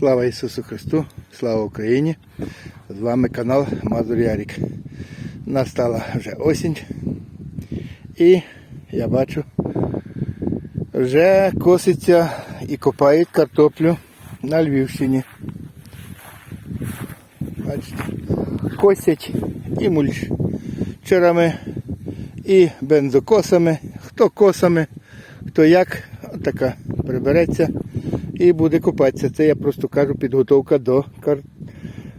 Слава Ісусу Христу, слава Україні! З вами канал Мазур Ярік. Настала вже осінь. І я бачу, вже коситься і копають картоплю на Львівщині. Бачите, косять і мульчерами, і бензокосами, хто косами, хто як, така прибереться і буде копатися. Це я просто кажу підготовка до кар...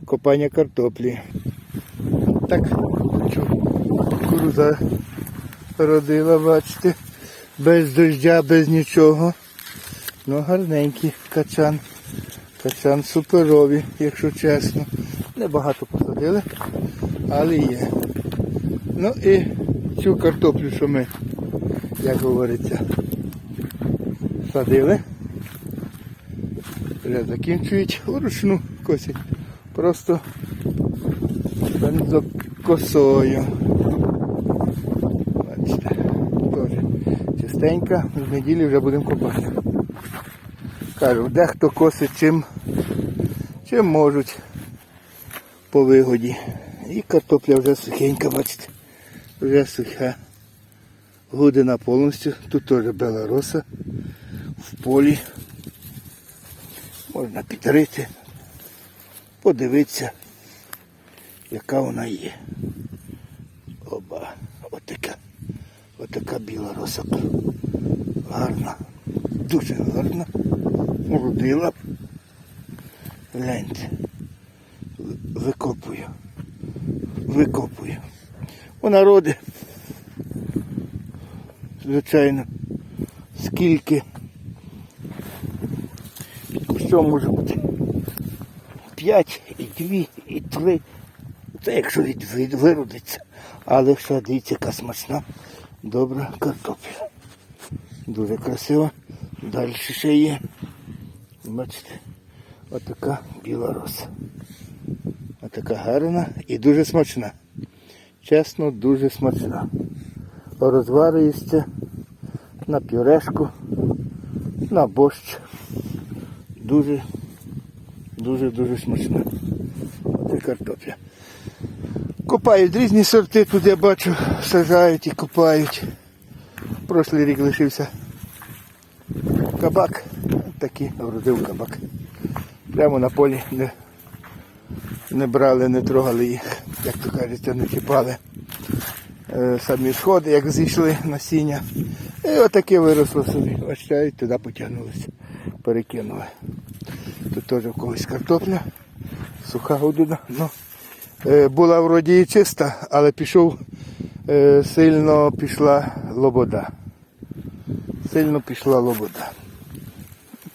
копання картоплі. Так, кукуруза родила, бачите, без дождя, без нічого. Ну, гарненький качан. Качан суперові, якщо чесно. Небагато посадили, але є. Ну і цю картоплю, що ми, як говориться, садили. Вже закінчують вручну косять. Просто бензокосою. Бачите, теж чистенька, з неділі вже будемо копати. Кажу, дехто косить чим, чим можуть по вигоді. І картопля вже сухенька, бачите, вже суха. Гудина повністю. Тут теж белороса в полі. Можна підрити, подивитися, яка вона є. Оба, отака, отака біла роса. Гарна, дуже гарна. Родила. Гляньте. Викопую. Викопую. Вона роди. Звичайно, скільки що може бути? П'ять, і дві, і три. Це якщо від, від виродиться. Але ще дивіться, яка смачна, добра картопля. Дуже красива. Далі ще є. Бачите, отака біла роса. Отака гарна і дуже смачна. Чесно, дуже смачна. Розварюється на пюрешку, на борщ дуже, дуже, дуже смачна. Це картопля. Копають різні сорти, тут я бачу, сажають і копають. Прошлий рік лишився кабак. Такий вродив кабак. Прямо на полі не, не брали, не трогали їх, як то кажеться, не чіпали. Е, Самі сходи, як зійшли насіння. І отаке виросло собі. І туди потягнулися, перекинули. Тут теж в когось картопля, суха година. Ну, е, була вроді і чиста, але пішов, е, сильно пішла лобода. Сильно пішла лобода.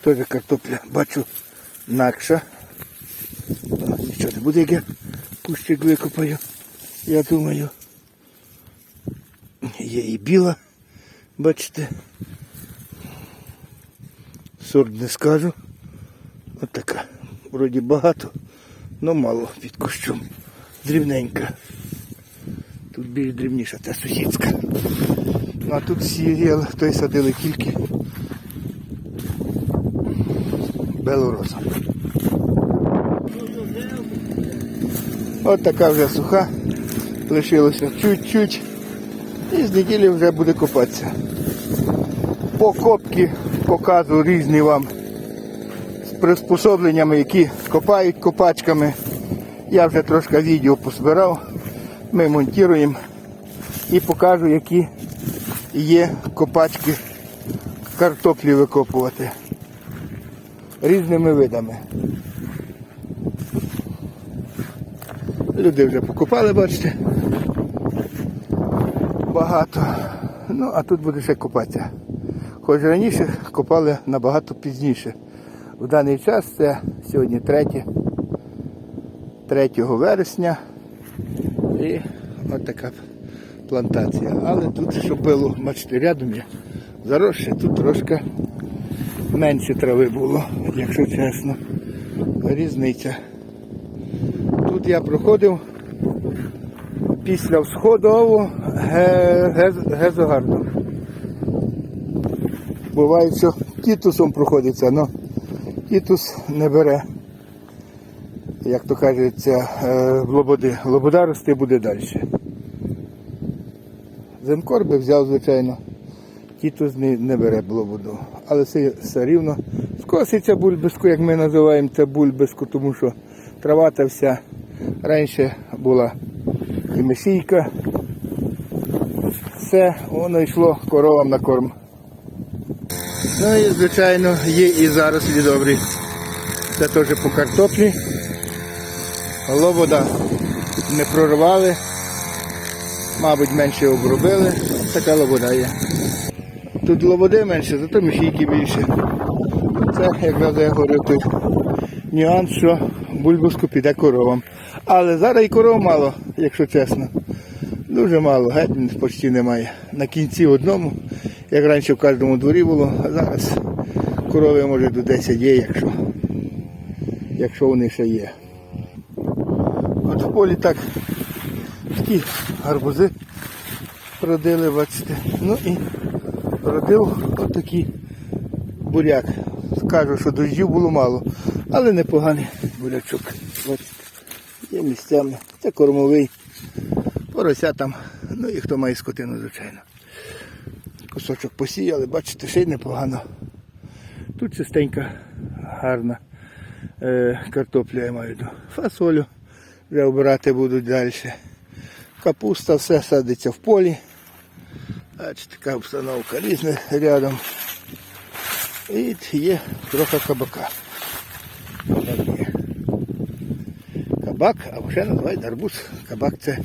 Теж картопля, бачу, накша. Нічого не буде, як я кущик викопаю. Я думаю. Є і біла, бачите. Сорт не скажу. От така. Вроді багато, але мало під кущом. Дрібненька. Тут більш дрібніша, та сусідська. А тут сіяли, той садили тільки белороза. От така вже суха. Лишилося чуть-чуть. І з неділі вже буде копатися. Покопки показую різні вам приспособленнями, які копають копачками. Я вже трошки відео позбирав. Ми монтуємо і покажу, які є копачки картоплі викопувати різними видами. Люди вже покопали, бачите. Багато. Ну, а тут буде ще копатися. Хоч раніше копали набагато пізніше. В даний час це сьогодні 3, 3 вересня. І от така плантація. Але тут, щоб було, бачите, рядом є заросше, тут трошки менше трави було, якщо чесно. Різниця. Тут я проходив після всходову гезогарду. Буває, що тітусом проходиться, але тітус не бере як то кажеться, е, лободи. Лобода рости буде далі. Земкор би взяв, звичайно. Тітус не бере лободу. Але все, все рівно скоситься бульбиску, як ми називаємо це бульбиску, тому що трава та вся раніше була і месійка. Все, воно йшло коровам на корм. Ну і звичайно є і зарослі добрі. Це теж по картоплі. Лобода не прорвали, мабуть, менше обробили. Така лобода є. Тут лободи менше, зато мішійки більше. Це якраз я говорив тут нюанс, що бульбуску піде коровам. Але зараз і коров мало, якщо чесно. Дуже мало, геть почти немає. На кінці одному, як раніше в кожному дворі було, а зараз корови може до 10 є, якщо, якщо вони ще є. От в полі так такі гарбузи родили, бачите. Ну і родив отакий буряк. Скажу, що дощів було мало, але непоганий бурячок. Бачите, є місцями. Це кормовий. Порося там, ну і хто має скотину, звичайно. Кусочок посіяли, бачите, ще й непогано. Тут чистенька, гарна е, картопля, я маю. Фасолю вже обирати будуть далі. Капуста, все садиться в полі. Бачите, така обстановка різна рядом. І є трохи кабака. Кабак, а вже називають арбуз. Кабак це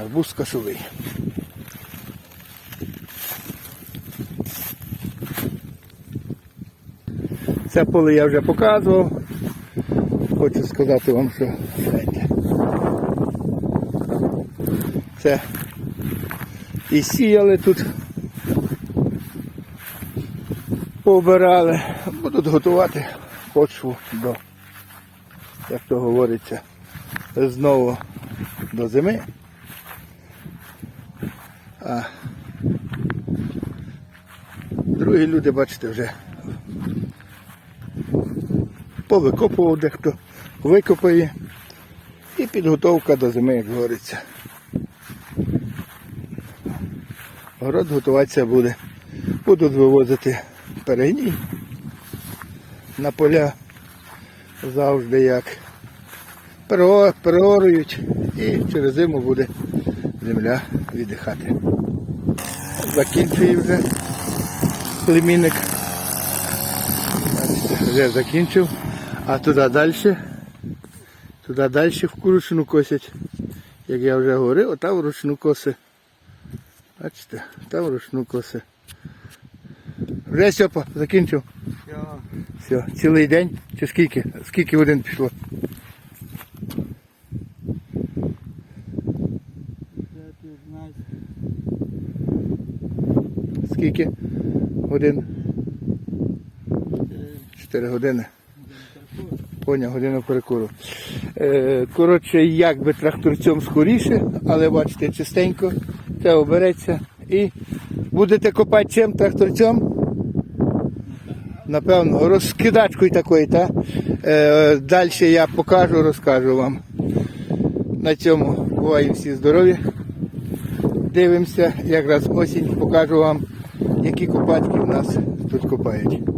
арбуз кашовий. Це поле я вже показував. Хочу сказати вам, що це і сіяли тут, побирали, будуть готувати почву до, як то говориться, знову до зими. А другі люди, бачите, вже повикопував дехто, викопає і підготовка до зими, як говориться. Город готуватися буде. Будуть вивозити перегній на поля завжди як. Переорують і через зиму буде земля віддихати. Закінчує вже племінник. Вже закінчив. А туди далі, туди далі в курушину косять. Як я вже говорив, там вручну коси. Бачите, там вручну коси. Вже Сьопа, закінчив. Все, цілий день чи скільки? Скільки годин пішло? Скільки годин? Чотири години. Поняв, годину перекуру. Е, коротше, як би тракторцем скоріше, але бачите, чистенько, це обереться. І будете копати чим тракторцем? Напевно, розкидачкою такою, так? Е, далі я покажу, розкажу вам. На цьому буваємо всі здорові. Дивимося, якраз осінь, покажу вам, які копатки в нас тут копають.